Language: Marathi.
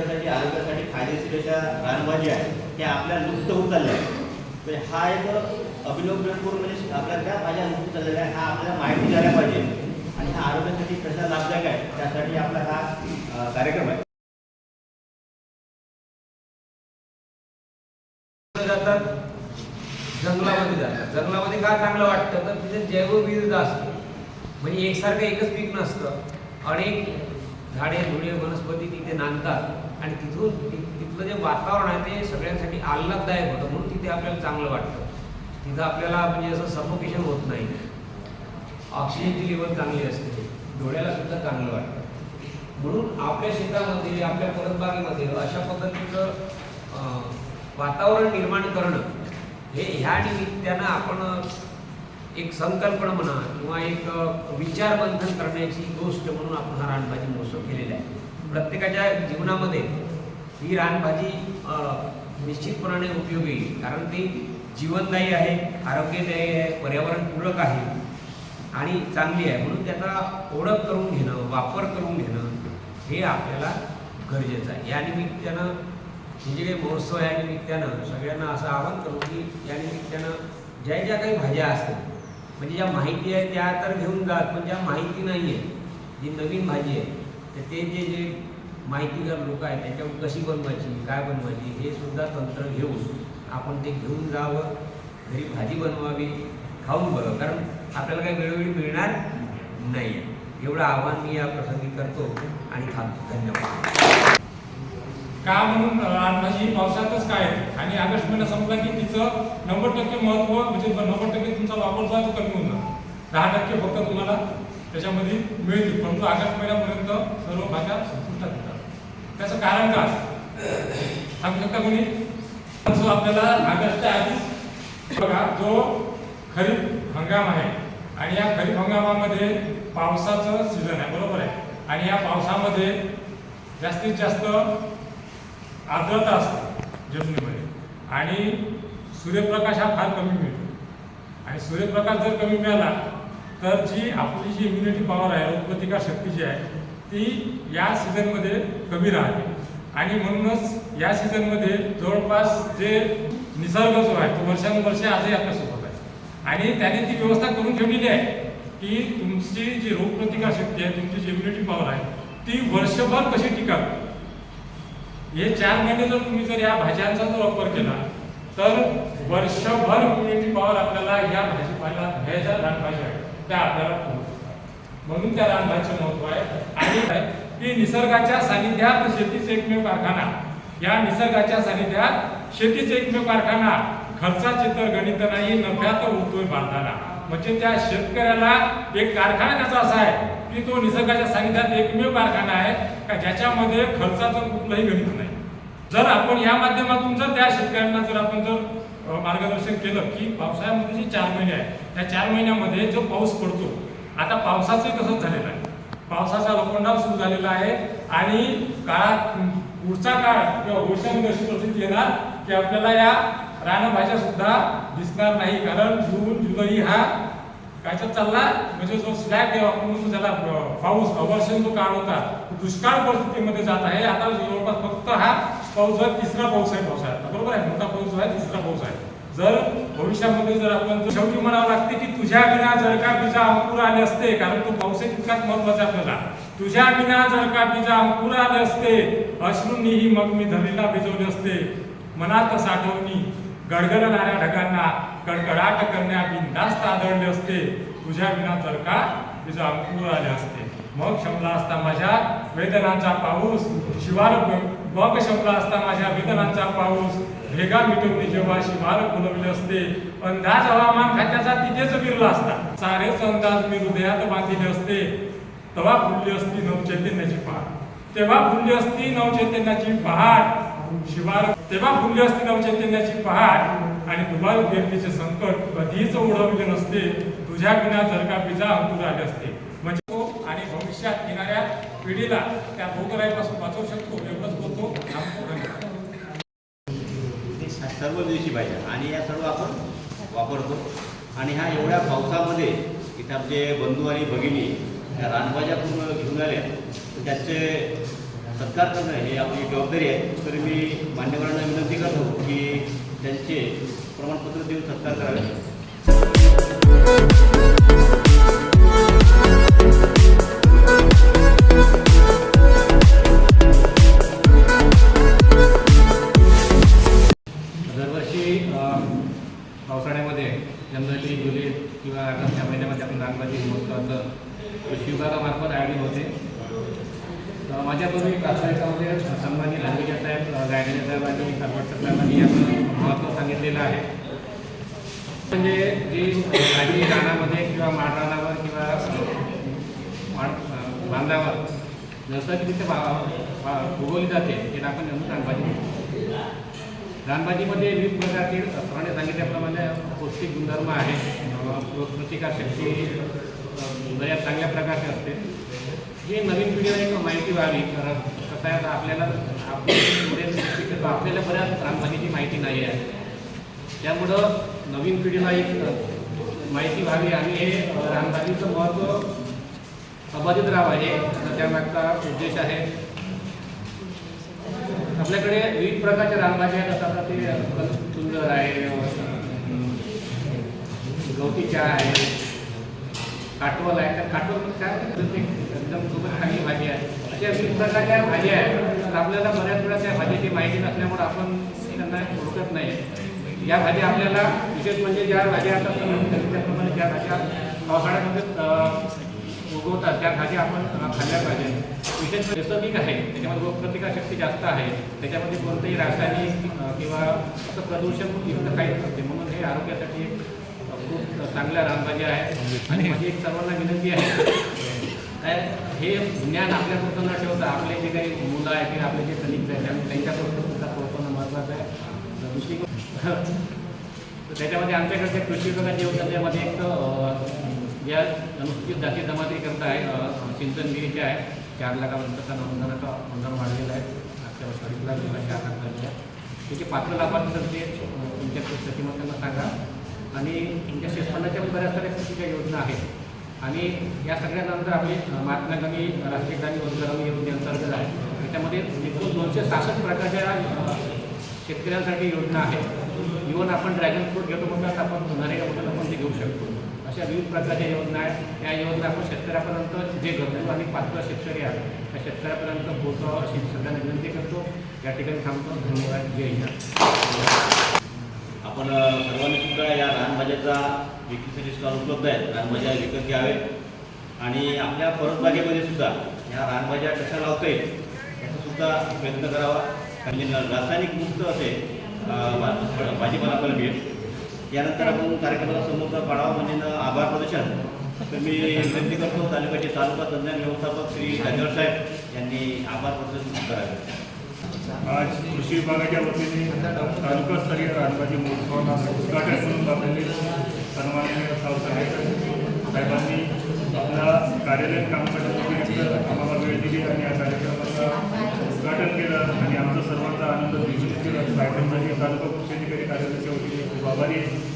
शरीरासाठी आरोग्यासाठी फायदेशीर अशा रानभाजी आहे त्या आपल्या लुप्त होत चालल्या आहेत. म्हणजे हा एक अभिनवपूर्ण म्हणजे आपल्या त्या भाज्या लुप्त चाललेल्या आहे हा आपल्याला माहिती झाल्या पाहिजे. आणि हा आरोग्यासाठी कसा लाभदायक आहे त्यासाठी आपला हा कार्यक्रम आहे. जातात जंगलामध्ये जातात जंगलामध्ये का चांगलं वाटतं? तर तिथे जैवविविधता असते. म्हणजे एकसारखं एकच पीक नसतं. अनेक झाडे धुळे वनस्पती तिथे नांदतात. आणि तिथून तिथलं जे वातावरण आहे ते सगळ्यांसाठी आल्हाददायक होतं म्हणून तिथे आपल्याला चांगलं वाटतं. तिथं आपल्याला म्हणजे असं सफोकेशन होत नाही. ऑक्सिजनची लेवल चांगली असते. डोळ्याला सुद्धा चांगलं वाटतं. म्हणून आपल्या शेतामध्ये आपल्या परतबागेमध्ये अशा पद्धतीचं वातावरण निर्माण करणं हे ह्या निमित्तानं आपण एक संकल्पना म्हणा किंवा एक विचारबंधन करण्याची गोष्ट म्हणून आपण हा रानभाजी महोत्सव केलेला आहे. प्रत्येकाच्या जीवनामध्ये ही रानभाजी निश्चितपणाने उपयोगी कारण ती जीवनदायी आहे आरोग्यदायी आहे पर्यावरणपूरक आहे आणि चांगली आहे. म्हणून त्याचा ओळख करून घेणं वापर करून घेणं हे आपल्याला गरजेचं आहे. या निमित्तानं हे जे काही महोत्सव आहे या निमित्तानं सगळ्यांना असं आवाहन करू की या निमित्तानं ज्या ज्या काही भाज्या असतात म्हणजे ज्या माहिती आहे त्या तर घेऊन जात पण ज्या माहिती नाही आहे जी नवीन भाजी आहे तर ते जे जे माहितीगार लोक आहेत त्याच्यावर कशी बनवायची काय बनवायची हे सुद्धा तंत्र घेऊन आपण ते घेऊन जावं घरी भाजी बनवावी खाऊन बघावं. कारण आपल्याला काही वेळोवेळी मिळणार नाही. आहे एवढं आव्हान मी या प्रसंगी करतो आणि थांबतो. धन्यवाद. का म्हणून रानभाजी पावसातच काय? आणि ऑगस्ट महिना संपला की तिचं नव्वद टक्के महत्त्व म्हणजे नव्वद टक्के तुमचा वापर जो आहे तो कमी होणार दहा टक्के फक्त तुम्हाला त्याच्यामध्ये मिळतील. परंतु ऑगस्ट महिन्यापर्यंत सर्व भाज्या संपुष्टात येतात. त्याचं कारण काय? सांगू शकता कोणी? जो आपल्याला आगस्टच्या आधी बघा जो खरीप हंगाम आहे आणि या खरीप हंगामामध्ये पावसाचं सीझन आहे बरोबर आहे. आणि या पावसामध्ये जास्तीत जास्त आर्द्रता असते जमिनीमध्ये. आणि सूर्यप्रकाश हा फार कमी मिळतो. आणि सूर्यप्रकाश जर कमी मिळाला तर जी आपली जी इम्युनिटी पॉवर आहे रोगप्रतिकार शक्ती जी आहे ती या सीझनमध्ये कमी राहते. आणि म्हणूनच या सीझनमध्ये जवळपास जे निसर्ग जो आहे तो वर्षानुवर्षे आजही आपल्यासोबत आहे. आणि त्याने ती व्यवस्था करून ठेवलेली आहे की तुमची जी रोगप्रतिकार शक्ती आहे तुमची जी इम्युनिटी पॉवर आहे ती वर्षभर कशी टिकावी? हे चार महिने जर तुम्ही जर या भाज्यांचा जर वापर केला तर वर्षभर इम्युनिटी पॉवर आपल्याला या भाजीपाला ह्या ज्या पाहिजे. त्या आपल्याला म्हणून त्या रानभाजीचं महत्त्व आहे. आणि की निसर्गाच्या सानिध्यात शेतीचे एकमेव कारखाना. या निसर्गाच्या सानिध्यात शेतीचे एकमेव कारखाना. खर्चाचे तर गणित नाही नफ्यात उठतोय बांधताना म्हणजे त्या शेतकऱ्याला एक कारखाना त्याचा असा आहे की तो निसर्गाच्या सानिध्यात एकमेव कारखाना आहे का ज्याच्यामध्ये खर्चाचं कुठलंही गणित नाही. जर आपण या माध्यमातून जर त्या शेतकऱ्यांना जर आपण जर मार्गदर्शन केलं की पावसाळ्यामध्ये जे चार महिने आहे त्या चार महिन्यामध्ये जो पाऊस पडतो आता पावसाचंही तसंच झालेलं आहे. पावसाचा लोखंडाव सुरू झालेला आहे आणि काळात पुढचा काळ किंवा वर्षामध्ये अशी परिस्थिती येणार की आपल्याला या रानभाज्या सुद्धा दिसणार नाही. कारण जून जुलै हा कायचा चालला म्हणजे जो स्लॅग म्हणून त्याला पाऊस अवर्षण जो काळ होता तो दुष्काळ परिस्थितीमध्ये जात आहे. आता जवळपास फक्त हा पाऊस जो आहे तिसरा पाऊस आहे पावसाळ्यात. बरोबर आहे मोठा पाऊस जो आहे तिसरा पाऊस आहे. जर भविष्यामध्ये जर आपण शेवटी म्हणावं लागते की तुझ्या विना जर का बीजा अंकुर आले असते कारण तो पाऊसही तितकाच महत्त्वाचा आपल्याला. तुझ्या विना जर का बीजा अंकुर आले असते अश्रूंनीही मग मी धरणीला भिजवले असते. मनात साठवणी गडगडणाऱ्या ढगांना कडकडाट करण्या बिनधास्त आदळले असते. तुझ्या विना जर का तुझा अंकुर आले असते. मग क्षमला असता माझ्या वेदनांचा पाऊस शिवार मग शमला असता माझ्या विधनांचा पाऊस भेगा मिटवली जेव्हा शिवार फुलवले असते अंदाज हवामान खात्याचा तिथेच विरला असता. सारेच अंदाज मी हृदयात बांधिले असते. तेव्हा फुलली असती नवचैतन्याची पहाट तेव्हा फुलली असती नवचैतन्याची पहाट शिवार तेव्हा फुलली असती नवचैतन्याची पहाट आणि दुबार व्यक्तीचे संकट कधीच उडवले नसते. तुझ्या विना जर का बिजा अंकुर आले असते. म्हणजे तो आणि भविष्यात येणाऱ्या पिढीला त्या भोगराईपासून वाचवू शकतो एवढं बोलतो थांबतो धन्यवाद ते सर्व दिवशी पाहिजे. आणि या सर्व आपण वापरतो. आणि ह्या एवढ्या पावसामध्ये इथं आपले बंधू आणि भगिनी ह्या रानभाज्या पूर्ण घेऊन आल्या तर त्याचे सत्कार करणं हे आपली जबाबदारी आहे. तर मी मान्यवरांना विनंती करतो की त्यांचे प्रमाणपत्र देऊन सत्कार करावे. महिन्यामध्ये आपण रानबाजी महोत्सवाचं कृषी विभागामार्फत आयोजन होते अ, माझ्यापूर्वी प्रास्ताविकामध्ये सन्मानी लांबीच्या साहेब अ, साहेब आणि सातवडकर साहेबांनी याचं महत्त्व सांगितलेलं आहे म्हणजे जी काही रानामध्ये किंवा माळरानावर किंवा बांधावर नैसर्गिकरित्या बा- बा- उगवली जाते त्याला आपण म्हणतो रानभाजी म्हणतो. रानभाजीमध्ये विविध प्रकारचे सरांनी सांगितल्याप्रमाणे पौष्टिक गुणधर्म आहे. अं, प्रतिकारशक्ती बऱ्याच चांगल्या प्रकारचे असते. हे नवीन पिढीला एक माहिती व्हावी. कारण कसं आहे आपल्याला आपल्या पुढे आपल्याला बऱ्याच रानभाजीची माहिती नाही आहे. त्यामुळं नवीन पिढीला एक माहिती व्हावी आणि हे अं, महत्त्व अबाधित राहावं हे त्यामागचा उद्देश आहे. आपल्याकडे विविध प्रकारच्या रानभाज्या आहेत. आता ते सुंदर आहे गवती चहा आहे. काटवल आहे. तर काटवल काय एकदम खूपच चांगली भाजी आहे. म्हणजे अशा विविध प्रकारच्या भाज्या आहेत तर आपल्याला बऱ्याच वेळा त्या भाजीची माहिती नसल्यामुळे आपण त्यांना ओळखत नाही. या भाज्या आपल्याला विशेष म्हणजे ज्या भाज्या आता त्याप्रमाणे ज्या भाज्या पावसाळ्यामध्ये उगवतात त्या भाज्या आपण खाल्ल्या पाहिजे. विशेष म्हणजे नैसर्गिक आहे त्याच्यामध्ये रोगप्रतिकार शक्ती जास्त आहे. त्याच्यामध्ये कोणतेही रासायनिक किंवा असं प्रदूषण युक्त काही नसते. म्हणून हे आरोग्यासाठी खूप चांगल्या रामबाजी आहेत आणि माझी एक सर्वांना विनंती आहे. काय हे ज्ञान आपल्यापुरतं न ठेवता आपले जे काही मुलं आहेत किंवा आपले जे कलिग्स आहेत त्यांनी त्यांच्यापुरतं सुद्धा पोहोचवणं महत्त्वाचं आहे. दुसरी तर त्याच्यामध्ये आमच्याकडच्या कृषी विभागाच्या योजनेमध्ये एक या अनुसूचित जाती जमाती करता आहे अं, आहे. चार लाखापर्यंतचा अनुदानाचा अनुदान वाढलेला आहे. मागच्या वर्षी अडीच लाख चार लाख झालेला आहे. त्याचे पात्र लाभार्थी तर ते तुमच्या त्यांना सांगा. आणि तुमच्या शेतमालाच्या पण बऱ्याच साऱ्या कृषीच्या योजना आहेत. आणि या सगळ्यानंतर आपली महात्मा गांधी राष्ट्रीय ग्रामीण रोजगार हमी योजनेअंतर्गत आहे. त्याच्यामध्ये एकूण दोनशे सहासष्ट प्रकारच्या शेतकऱ्यांसाठी योजना आहेत. इव्हन आपण ड्रॅगन फ्रूट घेतो म्हणतात आपण नरेगामधून आपण ते घेऊ शकतो. अशा विविध प्रकारच्या योजना आहेत. या योजना आपण शेतकऱ्यापर्यंत जे गरजू आणि पात्र शेतकरी आहेत त्या शेतकऱ्यापर्यंत पोहोचावं अशी सगळ्यांना विनंती करतो. या ठिकाणी थांबतो. धन्यवाद. जय हिंद. आपण सर्वांनी सुद्धा या रानभाज्याचा विक्रीसाठी स्टॉल उपलब्ध आहेत. रानभाज्या विकत घ्यावे आणि आपल्या परसबागेमध्ये सुद्धा ह्या रानभाज्या कशा लावता येईल याचा सुद्धा प्रयत्न करावा. कारण रासायनिक मुक्त असे भाजीपाला आपल्याला मिळेल. यानंतर आपण कार्यक्रमाला समोरचा पाडावा म्हणजे आभार प्रदर्शन. तर मी विनंती करतो तालुक्याचे तालुका तज्ञान व्यवस्थापक श्री राजवर साहेब यांनी आभार प्रदर्शन करावे. आज कृषी विभागाच्या वतीने तालुका राज्य महोत्सवाला उद्घाटन करून आपल्याला सन्माननीय सावसाहेब साहेबांनी आपला कार्यालयीन कामकाजाव्यतिरिक्त आम्हाला वेळ दिली आणि या कार्यक्रमाचं उद्घाटन केलं आणि आमचा सर्वांचा आनंद द्विगुणित केला साहेबांसाठी तालुका कृषी अधिकारी कार्यालयाच्या वतीने खूप आभारी आहे.